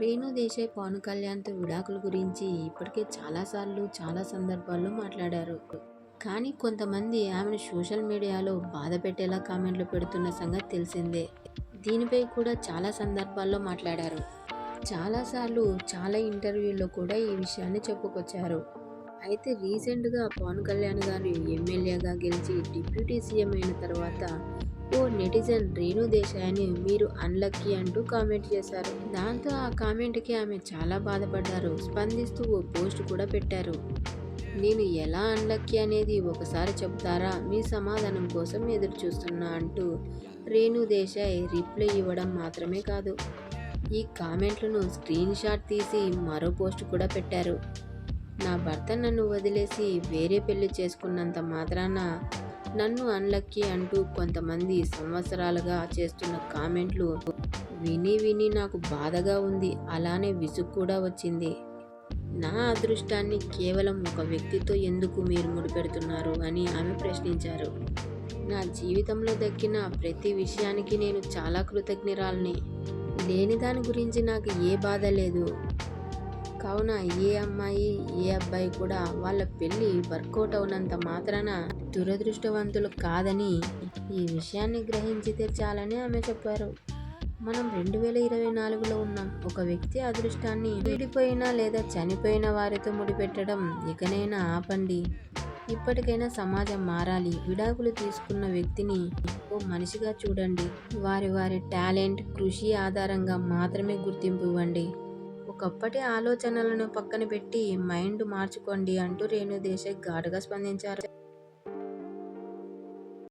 రేణు దేశాయ్ పవన్ కళ్యాణ్తో విడాకుల గురించి ఇప్పటికే చాలాసార్లు చాలా సందర్భాల్లో మాట్లాడారు. కానీ కొంతమంది ఆమెను సోషల్ మీడియాలో బాధ పెట్టేలా కామెంట్లు పెడుతున్న సంగతి తెలిసిందే. దీనిపై కూడా చాలా సందర్భాల్లో మాట్లాడారు. చాలాసార్లు చాలా ఇంటర్వ్యూల్లో కూడా ఈ విషయాన్ని చెప్పుకొచ్చారు. అయితే రీసెంట్గా పవన్ కళ్యాణ్ గారు ఎమ్మెల్యేగా గెలిచి డిప్యూటీ సీఎం అయిన తర్వాత ఓ నెటిజన్ రేణు దేశాయని మీరు అన్లక్కీ అంటూ కామెంట్ చేశారు. దాంతో ఆ కామెంట్కి ఆమె చాలా బాధపడ్డారు. స్పందిస్తూ ఓ పోస్ట్ కూడా పెట్టారు. నేను ఎలా అన్లక్కీ అనేది ఒకసారి చెప్తారా? మీ సమాధానం కోసం ఎదురు చూస్తున్నా అంటూ రేణు దేశాయ్ రిప్లై ఇవ్వడం మాత్రమే కాదు ఈ కామెంట్లను స్క్రీన్ షాట్ తీసి మరో పోస్ట్ కూడా పెట్టారు. నా భర్త నన్ను వదిలేసి వేరే పెళ్ళి చేసుకున్నంత మాత్రాన నన్ను అన్లక్కీ అంటూ కొంతమంది సంవత్సరాలుగా చేస్తున్న కామెంట్లు విని విని నాకు బాధగా ఉంది. అలానే విసుగు కూడా వచ్చింది. నా అదృష్టాన్ని కేవలం ఒక వ్యక్తితో ఎందుకు మీరు ముడిపెడుతున్నారు అని ఆమె ప్రశ్నించారు. నా జీవితంలో దక్కిన ప్రతి విషయానికి నేను చాలా కృతజ్ఞరాలని. లేని దాని గురించి నాకు ఏ బాధ లేదు. కావున ఏ అమ్మాయి ఏ అబ్బాయి కూడా వాళ్ళ పెళ్ళి వర్కౌట్ అవునంత మాత్రాన దురదృష్టవంతులు కాదని ఈ విషయాన్ని గ్రహించి తెచ్చాలని ఆమె చెప్పారు. మనం రెండు వేల ఇరవై నాలుగులో ఉన్నాం ఒక వ్యక్తి అదృష్టాన్ని విడిపోయిన లేదా చనిపోయిన వారితో ముడిపెట్టడం ఇకనైనా ఆపండి. ఇప్పటికైనా సమాజం మారాలి. విడాకులు తీసుకున్న వ్యక్తిని ఓ మనిషిగా చూడండి. వారి వారి టాలెంట్ కృషి ఆధారంగా మాత్రమే గుర్తింపు ఇవ్వండి. ఒకప్పటి ఆలోచనలను పక్కన పెట్టి మైండ్ మార్చుకోండి అంటూ రేణు దేశాయ్ ఘాటుగా స్పందించారు.